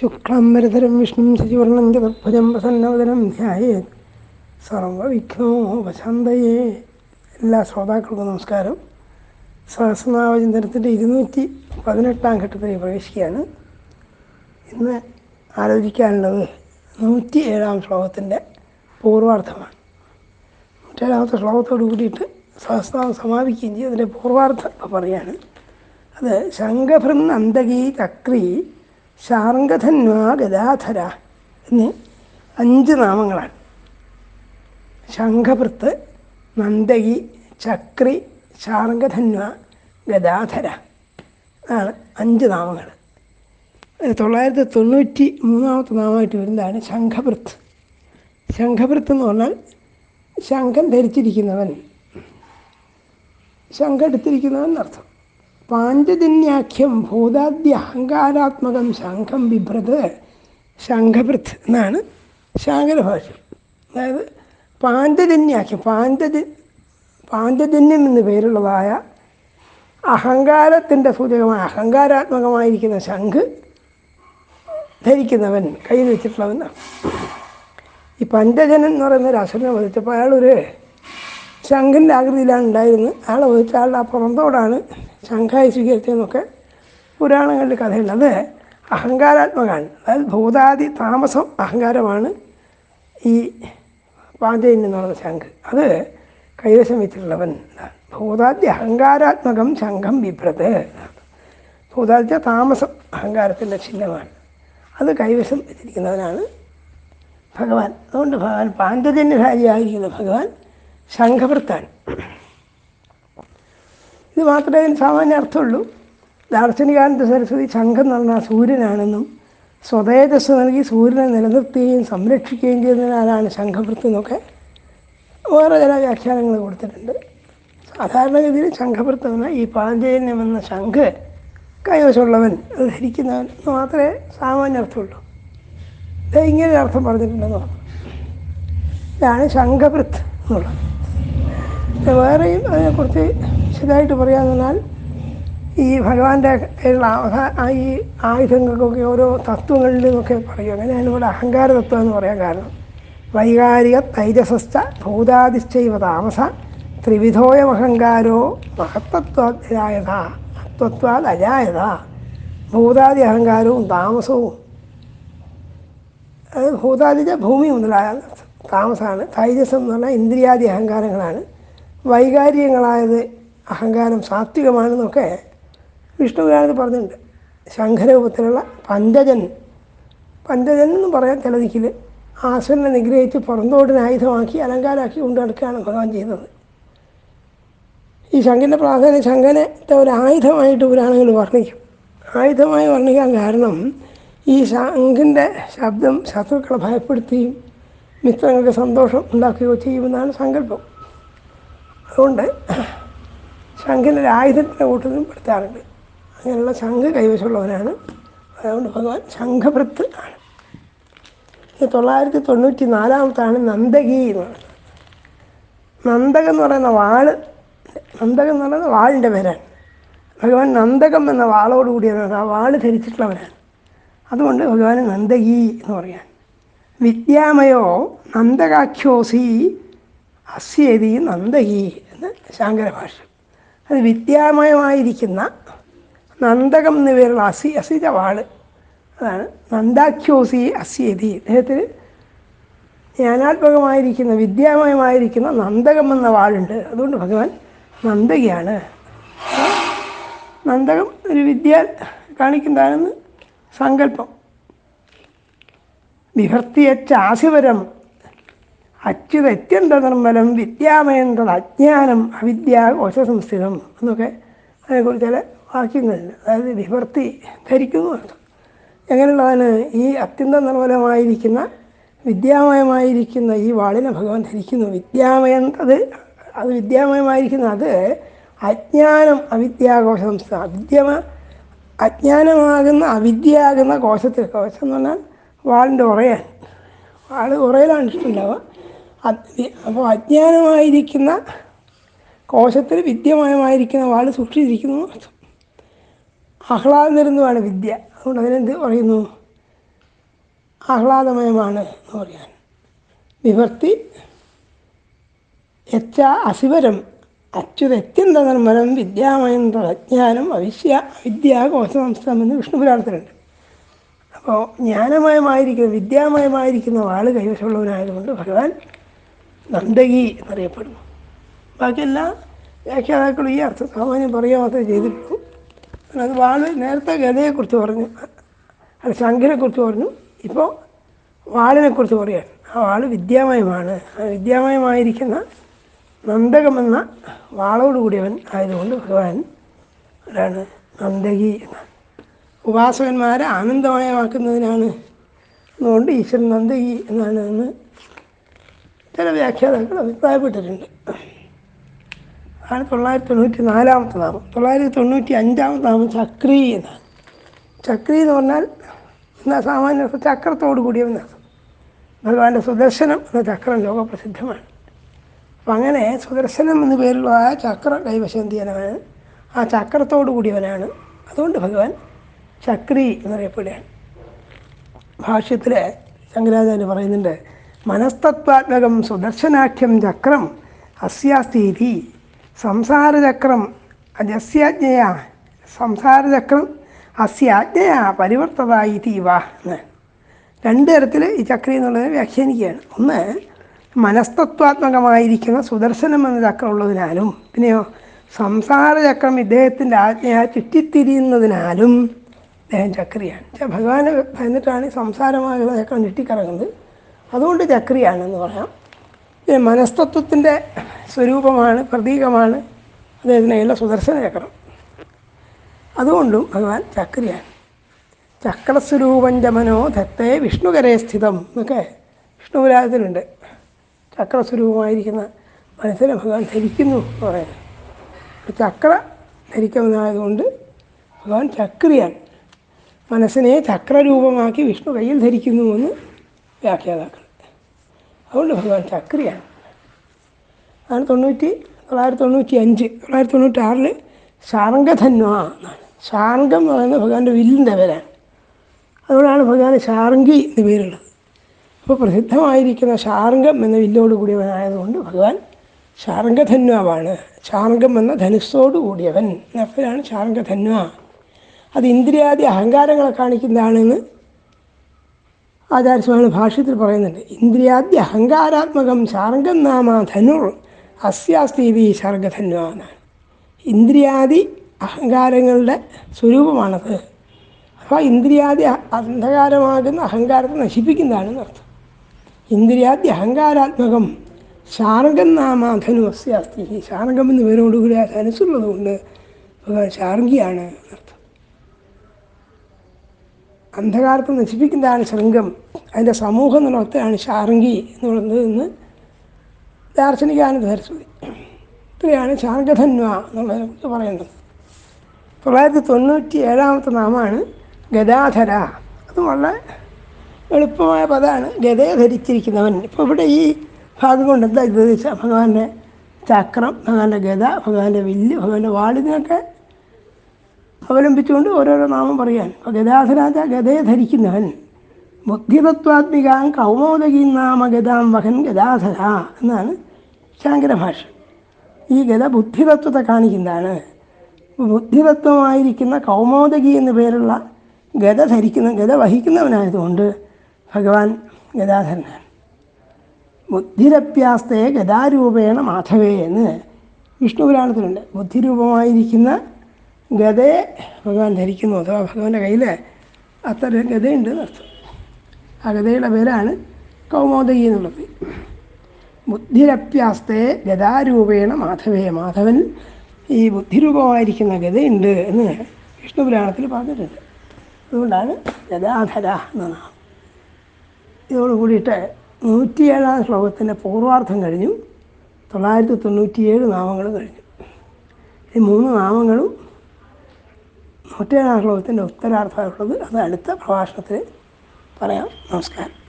ശുക്ലാംബരധരം വിഷ്ണു ശശിവർണം ചതുർഭുജം പ്രസന്നോദനം ധ്യായേത്. സർവവിഘ്നോപശാന്തയേ. എല്ലാ ശ്രോതാക്കൾക്കും നമസ്കാരം. സഹസ്രനാമചിന്തനത്തിന്റെ ഇരുന്നൂറ്റി പതിനെട്ടാം ഘട്ടത്തിൽ പ്രവേശിക്കുകയാണ്. ഇന്ന് ആലോചിക്കാനുള്ളത് നൂറ്റി ഏഴാം ശ്ലോകത്തിന്റെ പൂർവാർത്ഥമാണ് നൂറ്റേഴാമത്തെ ശ്ലോകത്തോട് കൂടിയിട്ട് സഹസ്രനാമം സമാപിക്കുകയും ചെയ്യും. അതിന്റെ പൂർവാർത്ഥം പറയുകയാണ് അത് ശംഖഭൃന്നന്തകീ ചക്രീ ചക്രി ശാർങ്കധന്വ ഗദാധര എന്നീ അഞ്ച് നാമങ്ങളാണ്. ശംഖപൃത്ത് നന്ദകി ചക്രി ശാർങ്കധന്വ ഗദാധര ആണ് അഞ്ച് നാമങ്ങൾ. തൊള്ളായിരത്തി തൊണ്ണൂറ്റി മൂന്നാമത്തെ നാമമായിട്ട് വരുന്നതാണ് ശംഖപൃത്ത്. ശംഖപൃത്ത് എന്ന് പറഞ്ഞാൽ ശംഖം ധരിച്ചിരിക്കുന്നവൻ. ശംഖം എടുത്തിരിക്കുന്നവൻ എന്നർത്ഥം. പാഞ്ചജന്യാഖ്യം ഭൂതാദ്യ അഹങ്കാരാത്മകം ശംഖം ബിഭ്രത് ശംഖഭൃത് എന്നാണ് ശാങ്കരഭാഷ അതായത് പാഞ്ചജന്യാഖ്യം പാഞ്ചജ പാഞ്ചജന്യം എന്ന് പേരുള്ളതായ അഹങ്കാരത്തിന്റെ സൂചകമായ അഹങ്കാരാത്മകമായിരിക്കുന്ന ശംഖ് ധരിക്കുന്നവൻ കയ്യിൽ വെച്ചിട്ടുള്ളവൻ ഈ പഞ്ചജനൻ എന്ന് പറയുന്ന ഒരു അസുരനെ വധിച്ചപ്പോൾ അയാളൊരു ശംഖിന്റെ ആകൃതിയിലാണ് ഉണ്ടായിരുന്നത്. അയാളെ വധിച്ച ആളുടെ ആ പുറന്തോടാണ് ശംഖായി സ്വീകരിച്ചതെന്നൊക്കെ പുരാണങ്ങളിൽ കഥയുണ്ട്. അത് അഹങ്കാരാത്മകമാണ്. അതായത് ഭൂതാദി താമസം അഹങ്കാരമാണ് ഈ പാഞ്ചയിൻ എന്ന് പറയുന്ന ശംഖ്. അത് കൈവശം വെച്ചിട്ടുള്ളവൻ ഭൂതാദ്യ അഹങ്കാരാത്മകം ശംഖം വിഭ്രത് ഭൂതാദ്യ താമസം അഹങ്കാരത്തിന്റെ ചിഹ്നമാണ്. അത് കൈവശം വെച്ചിരിക്കുന്നവനാണ് ഭഗവാൻ. അതുകൊണ്ട് ഭഗവാൻ പാഞ്ചജന്യധാരിയായിരിക്കുന്ന ഭഗവാൻ ശംഖഭൃത്താണ് മാത്രമേ അതിന് സാമാന്യ അർത്ഥമുള്ളൂ. ദാർശനികാനന്ദ സരസ്വതി ശംഖം എന്ന് പറഞ്ഞാൽ സൂര്യനാണെന്നും സ്വതേജസ് നൽകി സൂര്യനെ നിലനിർത്തുകയും സംരക്ഷിക്കുകയും ചെയ്യുന്നതിനാലാണ് ശംഖവൃത്തി എന്നൊക്കെ വേറെ ചില വ്യാഖ്യാനങ്ങൾ കൊടുത്തിട്ടുണ്ട്. സാധാരണഗതിയിൽ ശംഖവൃത്തം ഈ പാഞ്ചജന്യം എന്ന ശംഖ് കൈവശമുള്ളവൻ അത് ധരിക്കുന്നവൻ എന്ന് മാത്രമേ സാമാന്യ അർത്ഥമുള്ളൂ. ഇങ്ങനെ അർത്ഥം പറഞ്ഞിട്ടുണ്ടെന്ന് പറഞ്ഞു. ഇതാണ് ശംഖവൃത്ത് എന്നുള്ളത്. വേറെയും അതിനെക്കുറിച്ച് വിശദമായിട്ട് പറയാമെന്ന് പറഞ്ഞാൽ ഈ ഭഗവാന്റെ കയ്യിലുള്ള ഈ ആയുധങ്ങൾക്കൊക്കെ ഓരോ തത്വങ്ങളിൽ നിന്നൊക്കെ പറയും. അങ്ങനെയാണ് ഇവിടെ അഹങ്കാര തത്വം എന്ന് പറയാൻ കാരണം വൈകാരിക തൈജസസ്ഥ ഭൂതാതിശ്ചൈവ താമസ ത്രിവിധോയം അഹങ്കാരോ മഹത്തത്വാധ്യായത മഹത്വത്വാൽ അജായത ഭൂതാദി അഹങ്കാരവും താമസവും. അത് ഭൂതാദിജ ഭൂമി മുതലായ താമസമാണ്. തൈജസം എന്ന് പറഞ്ഞാൽ ഇന്ദ്രിയാദി അഹങ്കാരങ്ങളാണ്. വൈകാരികങ്ങളായത് അഹങ്കാരം സാത്വികമാണെന്നൊക്കെ വിഷ്ണുപുരാണത്തിൽ പറഞ്ഞിട്ടുണ്ട്. ശംഖരൂപത്തിലുള്ള പഞ്ചജൻ പഞ്ചജൻ എന്ന് പറയാൻ തലതിക്കിൽ ആസുരനെ നിഗ്രഹിച്ച് പുറന്തോടിന് ആയുധമാക്കി അലങ്കാരമാക്കി കൊണ്ടു നടക്കുകയാണ് ഭഗവാൻ ചെയ്തത്. ഈ ശംഖിന്റെ പ്രാധാന്യം ശംഖനത്തെ ഒരു ആയുധമായിട്ട് പുരാണങ്ങൾ വർണിക്കും. ആയുധമായി വർണിക്കാൻ കാരണം ഈ ശംഖിന്റെ ശബ്ദം ശത്രുക്കളെ ഭയപ്പെടുത്തുകയും മിത്രങ്ങൾക്ക് സന്തോഷം ഉണ്ടാക്കുകയോ ചെയ്യുമെന്നാണ് സങ്കല്പം. അതുകൊണ്ട് ശംഖിന്റെ ആയുധത്തിന്റെ കൂട്ടത്തിലും പെടുത്താറുണ്ട്. അങ്ങനെയുള്ള ശംഖ് കൈവശമുള്ളവനാണ്. അതുകൊണ്ട് ഭഗവാൻ ശംഖഭൃത്ത് ആണ്. തൊള്ളായിരത്തി തൊണ്ണൂറ്റി നാലാമത്താണ് നന്ദകി എന്ന് പറയുന്നത്. നന്ദകം എന്ന് പറയുന്ന വാൾ നന്ദകം എന്ന് പറയുന്നത് വാളിന്റെ പേരാണ്. ഭഗവാൻ നന്ദകം എന്ന വാളോട് കൂടിയാണ് ആ വാൾ ധരിച്ചിട്ടുള്ളവരാണ്. അതുകൊണ്ട് ഭഗവാൻ നന്ദകി എന്ന് പറയാൻ വിദ്യാമയോ നന്ദകാഖ്യോസി അസ്യേതി നന്ദകി എന്ന് ശങ്കരഭാഷ. അത് വിദ്യാമയമായിരിക്കുന്ന നന്ദകം എന്ന പേരുള്ള അസി അസിത വാൾ അതാണ് നന്ദാഖ്യോസി അസിയതി അദ്ദേഹത്തിന് ജ്ഞാനാത്മകമായിരിക്കുന്ന വിദ്യാമയമായിരിക്കുന്ന നന്ദകം എന്ന വാളുണ്ട്. അതുകൊണ്ട് ഭഗവാൻ നന്ദകയാണ്. നന്ദകം ഒരു വിദ്യ കാണിക്കുന്നതാണെന്ന് സങ്കല്പം. വിഭർത്തിയച്ചാസിവരം അച്യുത അത്യന്ത നിർമ്മലം വിദ്യാമയന്തത് അജ്ഞാനം അവിദ്യ കോശസംസ്ഥിതം എന്നൊക്കെ അതിനെക്കുറിച്ച് ചില വാക്യങ്ങളുണ്ട്. അതായത് വിവർത്തി ധരിക്കുന്നു എങ്ങനെയുള്ളതാണ് ഈ അത്യന്ത നിർമ്മലമായിരിക്കുന്ന വിദ്യാമയമായിരിക്കുന്ന ഈ വാളിനെ ഭഗവാൻ ധരിക്കുന്നു? വിദ്യാമയം അത് വിദ്യാമയമായിരിക്കുന്ന അത് അജ്ഞാനം അവിദ്യാകോശ സംസ്ഥ അവിദ്യമ അജ്ഞാനമാകുന്ന അവിദ്യയാകുന്ന കോശത്തിൽ കോശം എന്ന് പറഞ്ഞാൽ വാളിന്റെ ഉറയാൻ വാൾ ഉറയിലാണ് ഇഷ്ടമുണ്ടാവുക. അപ്പോൾ അജ്ഞാനമായിരിക്കുന്ന കോശത്തിൽ വിദ്യമയമായിരിക്കുന്ന വാൾ സൂക്ഷിച്ചിരിക്കുന്നു ആഹ്ലാദനിരുന്നുമാണ് വിദ്യ. അതുകൊണ്ട് അതിനെന്ത് പറയുന്നു? ആഹ്ലാദമയമാണ് എന്ന് പറയാൻ. വിഭക്തി യച്ച അസിവരം അച്യുതത്യന്ത നിർമ്മലം വിദ്യാമയം പ്രജ്ഞാനം അവിശ്യ അവിദ്യ കോശസംസ്ഥം എന്ന് വിഷ്ണു പുരാണത്തിലുണ്ട്. അപ്പോൾ ജ്ഞാനമയമായിരിക്കുന്ന വിദ്യാമയമായിരിക്കുന്ന വാൾ കൈവശമുള്ളവനായതുകൊണ്ട് ഭഗവാൻ നന്ദകി എന്നറിയപ്പെടുന്നു. ബാക്കിയെല്ലാ വ്യാഖ്യാതാക്കളും ഈ അർത്ഥം സാമാന്യം പറയുക മാത്രമേ ചെയ്തിട്ടുള്ളൂ. അത് വാൾ നേരത്തെ ഗതയെക്കുറിച്ച് പറഞ്ഞു. അത് ശങ്കരെക്കുറിച്ച് പറഞ്ഞു. ഇപ്പോൾ വാളിനെക്കുറിച്ച് പറയാൻ. ആ വാൾ വിദ്യാമയമാണ്. ആ വിദ്യാമയമായിരിക്കുന്ന നന്ദകമെന്ന വാളോടുകൂടിയവൻ ആയതുകൊണ്ട് ഭഗവാൻ ആരാണ്? നന്ദകി എന്ന ഉപാസകന്മാരെ ആനന്ദമയമാക്കുന്നതിനാണ്. അതുകൊണ്ട് ഈശ്വരൻ നന്ദകി എന്നാണ് എന്ന് ചില വ്യാഖ്യാതാക്കൾ അഭിപ്രായപ്പെട്ടിട്ടുണ്ട്. ആണ് തൊള്ളായിരത്തി തൊണ്ണൂറ്റി നാലാമത്തെ നാമം. തൊള്ളായിരത്തി തൊണ്ണൂറ്റി അഞ്ചാമത്തെ നാമം ചക്രി എന്നാണ്. ചക്രി എന്ന് പറഞ്ഞാൽ എന്നാ സാമാന്യ ചക്രത്തോടു കൂടിയവനാണ് ഭഗവാന്റെ സുദർശനം എന്ന ചക്രം ലോകപ്രസിദ്ധമാണ്. അപ്പം അങ്ങനെ സുദർശനം എന്ന പേരുള്ള ആ ചക്ര കൈവശന്തിയനാണ് ആ ചക്രത്തോടു കൂടിയവനാണ്. അതുകൊണ്ട് ഭഗവാൻ ചക്രി എന്നറിയപ്പെടുകയാണ്. ഭാഷ്യത്തിൽ ശങ്കരാചാര്യ പറയുന്നുണ്ട് മനസ്തത്വാത്മകം സുദർശനാഖ്യം ചക്രം അസ്യാസ്ഥീതി സംസാരചക്രം അജസ്യാജ്ഞയ സംസാരചക്രം അസ്യാജ്ഞയ പരിവർത്തതായി തീവ എന്ന് രണ്ട് തരത്തിൽ ഈ ചക്രി എന്നുള്ളത് വ്യാഖ്യാനിക്കുകയാണ്. ഒന്ന് മനസ്തത്വാത്മകമായിരിക്കുന്ന സുദർശനം എന്ന ചക്രം ഉള്ളതിനാലും പിന്നെയോ സംസാരചക്രം ഇദ്ദേഹത്തിന്റെ ആജ്ഞയെ ചുറ്റിത്തിരിയുന്നതിനാലും അദ്ദേഹം ചക്രിയാണ്. ഭഗവാനെ എന്നിട്ടാണ് ഈ സംസാരമാകുന്ന ചക്രം ചുറ്റിക്കറങ്ങുന്നത്. അതുകൊണ്ട് ചക്രിയാണെന്ന് പറയാം. മനസ്തത്വത്തിന്റെ സ്വരൂപമാണ് പ്രതീകമാണ്. അദ്ദേഹത്തിനുള്ള സുദർശന ചക്രം അതുകൊണ്ടും ഭഗവാൻ ചക്രിയാണ് ചക്രസ്വരൂപഞ്ച ജമനോ ധത്തെ വിഷ്ണുകരെ സ്ഥിതം എന്നൊക്കെ വിഷ്ണുപുരാജത്തിലുണ്ട് ചക്രസ്വരൂപമായിരിക്കുന്ന മനസ്സിനെ ഭഗവാൻ ധരിക്കുന്നു എന്ന് പറയുന്നത് ചക്ര ധരിക്കുന്നതായതുകൊണ്ട് ഭഗവാൻ ചക്രിയാണ് മനസ്സിനെ ചക്രരൂപമാക്കി വിഷ്ണു കയ്യിൽ ധരിക്കുന്നുവെന്ന് വ്യാഖ്യാതാക്കൾ അതുകൊണ്ട് ഭഗവാൻ ചക്രിയാണ്. അതാണ് തൊണ്ണൂറ്റി തൊള്ളായിരത്തി തൊണ്ണൂറ്റി അഞ്ച് തൊള്ളായിരത്തി തൊണ്ണൂറ്റി ആറിൽ ശാർങ്കധന്വ എന്നാണ്. ശാർങ്കം എന്ന് പറയുന്നത് ഭഗവാന്റെ വില്ലിന്റെ പേരാണ്. അതുകൊണ്ടാണ് ഭഗവാൻ ശാർങ്കി എന്ന് പേരുള്ളത്. അപ്പോൾ പ്രസിദ്ധമായിരിക്കുന്ന ശാർങ്കം എന്ന വില്ലോട് കൂടിയവനായതുകൊണ്ട് ഭഗവാൻ ശാർങ്കധന്വാവാണ്. ശാർങ്കം എന്ന ധനുസ്സോട് കൂടിയവൻ. എന്നപ്പോഴാണ് ശാർങ്കധന്വ. അത് ഇന്ദ്രിയാദി അഹങ്കാരങ്ങളെ കാണിക്കുന്നതാണെന്ന് ആചാര്യസ്വാമി ഭാഷ്യത്തിൽ പറയുന്നുണ്ട്. ഇന്ദ്രിയാദ്യ അഹങ്കാരാത്മകം ശാർഗം നാമ ധനുർ അസ്യാസ്തീവി ശാർഗധന്വ എന്നാണ് ഇന്ദ്രിയാദി അഹങ്കാരങ്ങളുടെ സ്വരൂപമാണത്. അപ്പോൾ ഇന്ദ്രിയാദി അന്ധകാരമാകുന്ന അഹങ്കാരത്തെ നശിപ്പിക്കുന്നതാണെന്ന് അർത്ഥം. ഇന്ദ്രിയാദ്യ അഹങ്കാരാത്മകം ശാർഗം നാമ ധനു അസ്യാസ്തി ശാർഗം എന്ന് പേരോടുകൂടി ആ ധനുസുള്ളതുകൊണ്ട് ഭഗവാൻ ശാർഗിയാണ് എന്നർത്ഥം അന്ധകാരത്തെ നശിപ്പിക്കുന്നതാണ് ശൃംഗം. അതിന്റെ സമൂഹം എന്നുള്ള അർത്ഥമാണ് എന്ന് പറയുന്നത് എന്ന് ദാർശനികാനന്ദ സരസ്വതി ഇത്രയാണ് ശാർഗധന്വ എന്നുള്ളതിനെക്കുറിച്ച് പറയുന്നത്. തൊള്ളായിരത്തി തൊണ്ണൂറ്റി ഏഴാമത്തെ നാമമാണ് ഗദാധര. അത് വളരെ എളുപ്പമായ പദമാണ്. ഗതയെ ധരിച്ചിരിക്കുന്നവൻ. ഇപ്പോൾ ഇവിടെ ഈ ഭാഗം കൊണ്ട് എന്താ ഇത്? ഭഗവാന്റെ ചക്രം ഭഗവാന്റെ ഗത ഭഗവാന്റെ വില്ല് ഭഗവാന്റെ വാളിനൊക്കെ അവലംബിച്ചുകൊണ്ട് ഓരോരോ നാമം പറയാൻ. അപ്പോൾ ഗദാധരാജ ഗതയെ ധരിക്കുന്നവൻ. ബുദ്ധിതത്വാത്മികാം കൗമോദകീ നാമ ഗതാം വഹൻ ഗദാധര എന്നാണ് ശാങ്കര ഭാഷ. ഈ ഗത ബുദ്ധിതത്വത്തെ കാണിക്കുന്നതാണ്. ബുദ്ധിതത്വമായിരിക്കുന്ന കൗമോദകി എന്ന പേരുള്ള ഗത ധരിക്കുന്ന ഗത വഹിക്കുന്നവനായതുകൊണ്ട് ഭഗവാൻ ഗദാധരനാണ്. ബുദ്ധിരപ്യാസ്തേ ഗതാരൂപേണ മാധവേ എന്ന് വിഷ്ണു പുരാണത്തിലുണ്ട്. ബുദ്ധിരൂപമായിരിക്കുന്ന ഗതയെ ഭഗവാൻ ധരിക്കുന്നു അഥവാ ഭഗവാന്റെ കയ്യിൽ അത്ര ഗതയുണ്ട് എന്നർത്ഥം. ആ ഗതയുടെ പേരാണ് കൗമോദകി എന്നുള്ളത്. ബുദ്ധിരപ്യാസ്തയെ ഗതാരൂപേണ മാധവേ. മാധവൻ ഈ ബുദ്ധിരൂപമായിരിക്കുന്ന ഗതയുണ്ട് എന്ന് വിഷ്ണു പുരാണത്തിൽ പറഞ്ഞിട്ടുണ്ട്. അതുകൊണ്ടാണ് ഗതാധര എന്ന നാമം. ഇതോട് കൂടിയിട്ട് നൂറ്റിയേഴാം ശ്ലോകത്തിന്റെ പൂർവാർത്ഥം കഴിഞ്ഞു. തൊള്ളായിരത്തി തൊണ്ണൂറ്റിയേഴ് നാമങ്ങളും കഴിഞ്ഞു. ഈ മൂന്ന് നാമങ്ങളും നൂറ്റിയേഴാം ശ്ലോകത്തിന്റെ ഉത്തരാർത്ഥമായിട്ടുള്ളത് അത് അടുത്ത പ്രഭാഷണത്തിൽ പറയാം. നമസ്കാരം.